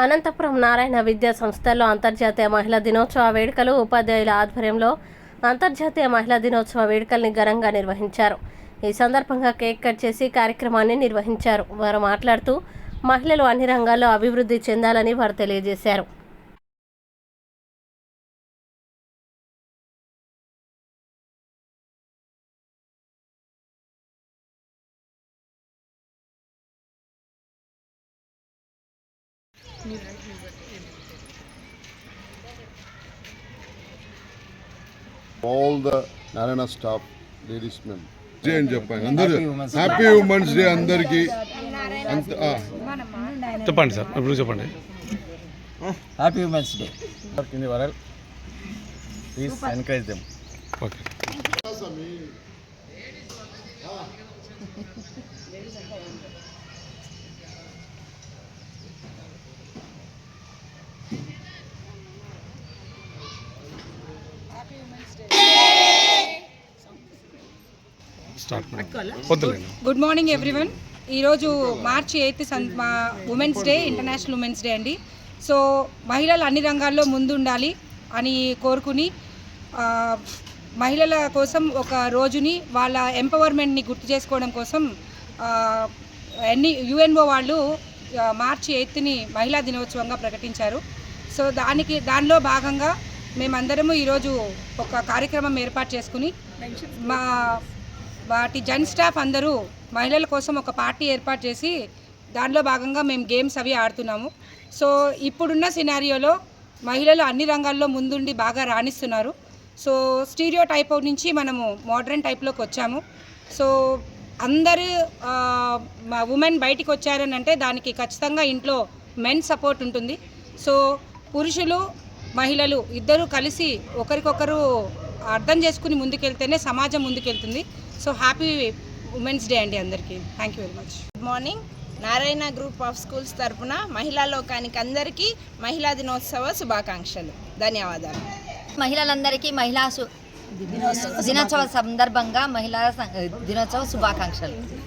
అనంతపురం నారాయణ విద్యా సంస్థల్లో అంతర్జాతీయ మహిళా దినోత్సవ వేడుకలు ఉపాధ్యాయుల ఆధ్వర్యంలో అంతర్జాతీయ మహిళా దినోత్సవ వేడుకల్ని ఘనంగా నిర్వహించారు. ఈ సందర్భంగా కేక్ కట్ చేసి కార్యక్రమాన్ని నిర్వహించారు. వారు మాట్లాడుతూ మహిళలు అన్ని రంగాల్లో అభివృద్ధి చెందాలని వారు తెలియజేశారు. all the Narayana staff, ladies men. జై అని చెప్పండి అందరూ హ్యాపీ ఉమెన్స్ డే అందరికి అంత ఆ, చెప్పండి సార్ ఇప్పుడు చెప్పండి happy women's day work in the world please encourage them okay start good morning everyone ఈరోజు మార్చి ఎయిత్ సన్ మా women's day international women's day అండి. సో మహిళలు అన్ని రంగాల్లో ముందుండాలి అని కోరుకుని ఆ, మహిళల కోసం ఒక రోజుని వాళ్ళ ఎంపవర్మెంట్ని గుర్తు చేసుకోవడం కోసం ఆ, ఎన్ని యుఎన్ఓ వాళ్ళు మార్చి ఎయిత్ని మహిళా దినోత్సవంగా ప్రకటించారు. సో దానికి దానిలో భాగంగా మేమందరము ఈరోజు ఒక కార్యక్రమం ఏర్పాటు చేసుకుని మా వాటి జన్ స్టాఫ్ అందరూ మహిళల కోసం ఒక పార్టీ ఏర్పాటు చేసి దానిలో భాగంగా మేము గేమ్స్ అవి ఆడుతున్నాము. సో ఇప్పుడున్న సినారియోలో మహిళలు అన్ని రంగాల్లో ముందుండి బాగా రాణిస్తున్నారు. సో స్టీరియో టైప్ నుంచి మనము మోడర్న్ టైప్లోకి వచ్చాము. సో అందరు ఉమెన్ బయటికి వచ్చారని అంటే దానికి ఖచ్చితంగా ఇంట్లో మెన్ సపోర్ట్ ఉంటుంది. సో పురుషులు మహిళలు ఇద్దరూ కలిసి ఒకరికొకరు అర్థం చేసుకుని ముందుకెళ్తేనే సమాజం ముందుకెళ్తుంది. సో హ్యాపీ ఉమెన్స్ డే అండి అందరికీ. Thank you very much good morning Narayana group of schools తరపున మహిళా లోకానికి అందరికీ మహిళా దినోత్సవ శుభాకాంక్షలు. ధన్యవాదాలు. మహిళలందరికీ మహిళా సు- దినోత్సవ సందర్భంగా మహిళా దినోత్సవ శుభాకాంక్షలు.